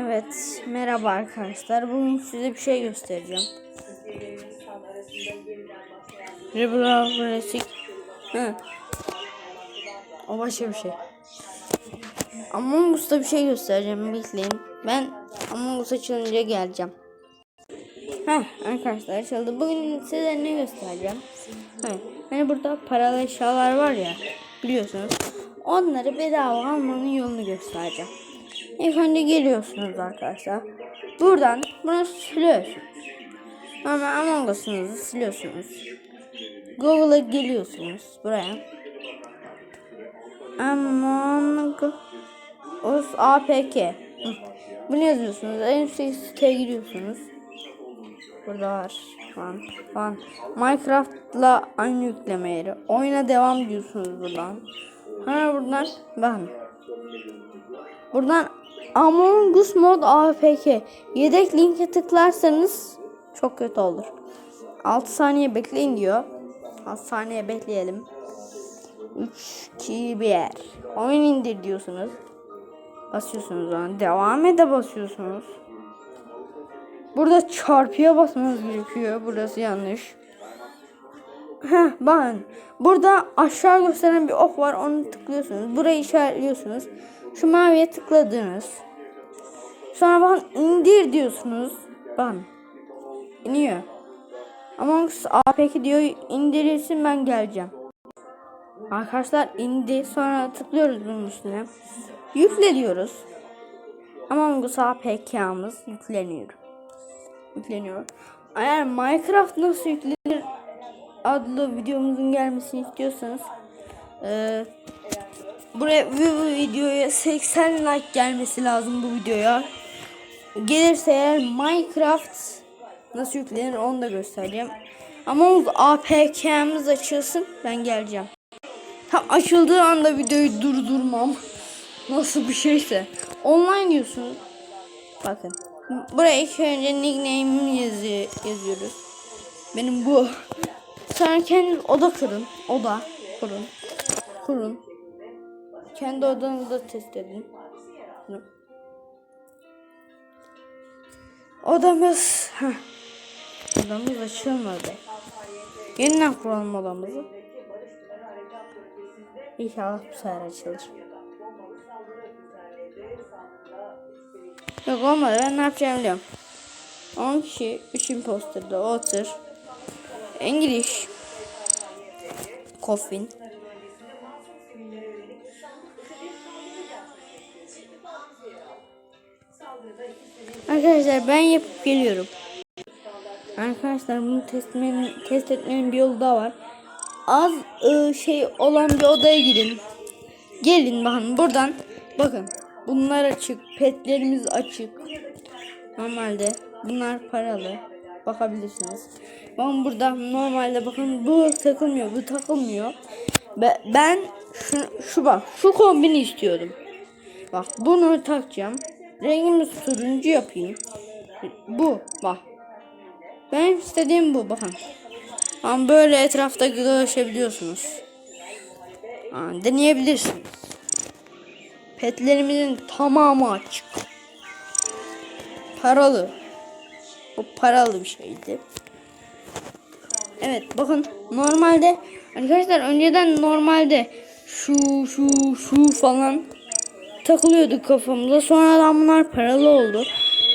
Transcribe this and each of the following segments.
Evet, merhaba arkadaşlar. Bugün size bir şey göstereceğim. Rebel Classic. Hı. O başka bir şey. Among Us'ta bir şey göstereceğim. Bekleyin. Ben Among Us açılınca geleceğim. Heh, arkadaşlar açıldı. Bugün size ne göstereceğim? Evet, hani burada paralı eşyalar var ya. Biliyorsunuz. Onları bedava almanın yolunu göstereceğim. İlk önce geliyorsunuz arkadaşlar. Buradan bunu siliyorsunuz. Ama Among Us'ınızı siliyorsunuz. Google'a geliyorsunuz buraya. Among Us APK. Hı. Bunu yazıyorsunuz. En üstteki siteye giriyorsunuz. Burada var falan falan. Minecraft'la aynı yükleme yeri. Oyuna devam diyorsunuz buradan. Ha buradan bakın. Buradan Among Us Mod APK yedek linke tıklarsanız çok kötü olur. 6 saniye bekleyin diyor. 6 saniye bekleyelim. 3 2 1 Oyun indir diyorsunuz. Basıyorsunuz ona. Devam ede basıyorsunuz. Burada çarpıya basmanız gerekiyor. Burası yanlış. Heh, bakın. Burada aşağı gösteren bir ok var. Onu tıklıyorsunuz. Burayı işaretliyorsunuz. Şu maviye tıkladınız. Sonra bakın indir diyorsunuz. Bakın. İniyor. Among Us APK diyor indirilsin ben geleceğim. Arkadaşlar indi. Sonra tıklıyoruz bunun üstüne. Yükle diyoruz. Among Us APK'mız yükleniyor. Yükleniyor. Eğer Minecraft nasıl yüklenir adlı videomuzun gelmesini istiyorsanız eee buraya bu videoya 80 like gelmesi lazım bu videoya. Gelirse eğer Minecraft nasıl yüklenir onu da göstereceğim. Ama APK'miz açılsın ben geleceğim. Tam açıldığı anda videoyu durdurmam. Nasıl bir şeyse. Online diyorsunuz. Bakın. Buraya ilk önce nickname'imi yazı yazıyoruz. Benim bu. Sonra kendi oda kurun. Oda kurun. Kurun. Kendi odanızda test edin. Odamız. Heh. Odamız açılmadı. Yeniden kuralım odamızı. İnşallah bu sefer açılır. Yok olmadı ben ne yapacağımı biliyorum. 10 kişi 3 imposterda otur. İngiliz. Coffin. Arkadaşlar ben yapıp geliyorum. Arkadaşlar bunu test etmenin, test etmenin bir yolu daha var. Az ı, şey olan bir odaya girin. Gelin bakın buradan. Bakın bunlar açık. Petlerimiz açık. Normalde bunlar paralı. Bakabilirsiniz. Bakın burada normalde bakın bu takılmıyor. Bu takılmıyor. Be- Ben şu, şu bak şu kombini istiyordum. Bak bunu takacağım. Rengimiz turuncu yapayım. Bu bak. Benim istediğim bu bakın. Ama böyle etrafta dolaşabiliyorsunuz. Ha, deneyebilirsiniz. Petlerimizin tamamı açık. Paralı. Bu paralı bir şeydi. Evet bakın normalde arkadaşlar önceden normalde şu şu şu falan takılıyordu kafamıza. Sonradan bunlar paralı oldu.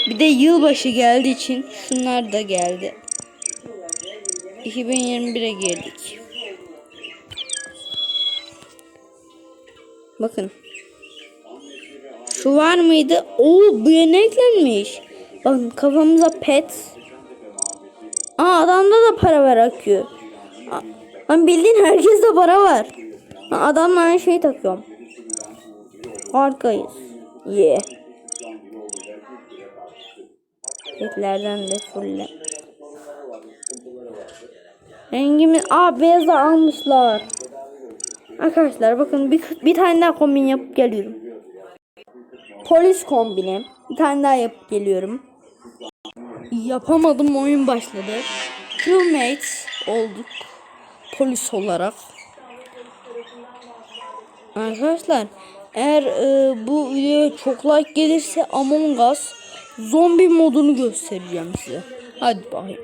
Bir de yılbaşı geldiği için şunlar da geldi. 2021'e girdik. Bakın. Şu var mıydı? Oo bu yeni eklenmiş. Bakın kafamıza pet. Aa adamda da para var akıyor. Lan bildiğin herkeste para var. Ha, adamla aynı şeyi takıyorum. Harikayız. Yeah. Petlerden de fulle. Rengimiz aa beyaz da almışlar. Arkadaşlar bakın bir, bir tane daha kombin yapıp geliyorum. Polis kombini. Bir tane daha yapıp geliyorum. Yapamadım oyun başladı. Crewmate olduk. Polis olarak. Arkadaşlar Eğer e, bu videoya çok like gelirse Among Us zombi modunu göstereceğim size. Hadi bakayım.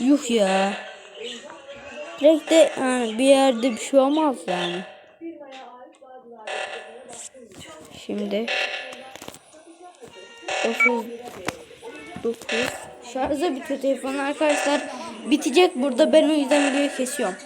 Yuh ya. Direkt de yani bir yerde bir şey olmaz yani. Şimdi 39 şarjı bitiyor telefon arkadaşlar. Bitecek burada ben o yüzden videoyu kesiyorum.